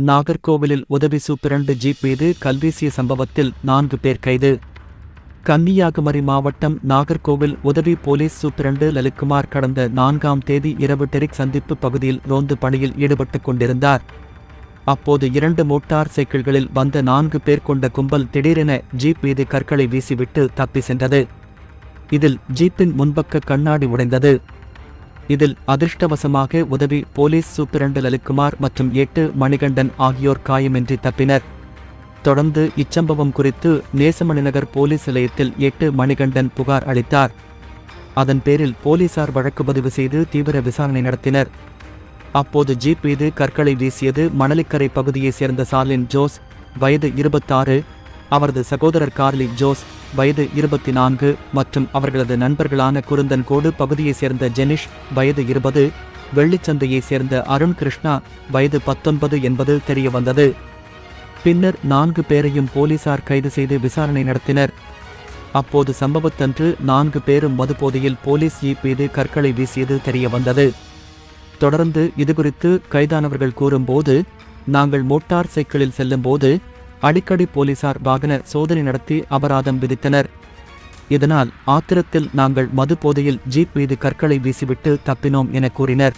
நாகர்கோவிலில் உதவி superintendent jeep மீது கல்வீசிய சம்பவத்தில் நான்கு பேர் கைது. கன்னியாகுமரி மாவட்டம் நாகர்கோவில் உதவி போலீஸ் சூப்பிரண்டு லலித்குமார் கடந்த நான்காம் தேதி இரவு டெரிக் சந்திப்பு பகுதியில் ரோந்து பணியில் ஈடுபட்டுக் கொண்டிருந்தார். அப்போது இரண்டு மோட்டார் சைக்கிள்களில் வந்த நான்கு பேர் கொண்ட கும்பல் திடீரென ஜீப் மீது கற்களை வீசிவிட்டு தப்பி சென்றது. இதில் ஜீப்பின் முன்பக்க கண்ணாடி உடைந்தது. இதில் அதிர்ஷ்டவசமாக உதவி போலீஸ் சூப்பிரண்டு லலித்குமார் மற்றும் எட்டு மணிகண்டன் ஆகியோர் காயமின்றி தப்பினர். தொடர்ந்து இச்சம்பவம் குறித்து நேசமணிநகர் போலீஸ் நிலையத்தில் எட்டு மணிகண்டன் புகார் அளித்தார். அதன் பேரில் போலீசார் வழக்கு பதிவு செய்து தீவிர விசாரணை நடத்தினர். அப்போது ஜீப் மீது கற்களை வீசியது மணலிக்கரை பகுதியைச் சேர்ந்த சார்லின் ஜோஸ் வயது இருபத்தாறு அவரது சகோதரர் கார்லி ஜோஸ் வயது இருபத்தி நான்கு மற்றும் அவர்களது நண்பர்களான குருந்தன்கோடு பகுதியைச் சேர்ந்த ஜெனிஷ் வயது இருபது வெள்ளிச்சந்தையைச் சேர்ந்த அருண் கிருஷ்ணா வயது பத்தொன்பது என்பது தெரியவந்தது. பின்னர் நான்கு பேரையும் போலீசார் கைது செய்து விசாரணை நடத்தினர். அப்போது சம்பவத்தன்று நான்கு பேரும் மதுபோதையில் போலீஸ் ஜீப் மீது கற்களை வீசியது தெரியவந்தது. தொடர்ந்து இதுகுறித்து கைதானவர்கள் கூறும்போது நாங்கள் மோட்டார் சைக்கிளில் செல்லும்போது அடிக்கடி போலீசார் வாகன சோதனை நடத்தி அபராதம் விதித்தனர். இதனால் ஆத்திரத்தில் நாங்கள் மது போதையில் ஜீப் மீது கற்களை வீசிவிட்டு தப்பினோம் என கூறினர்.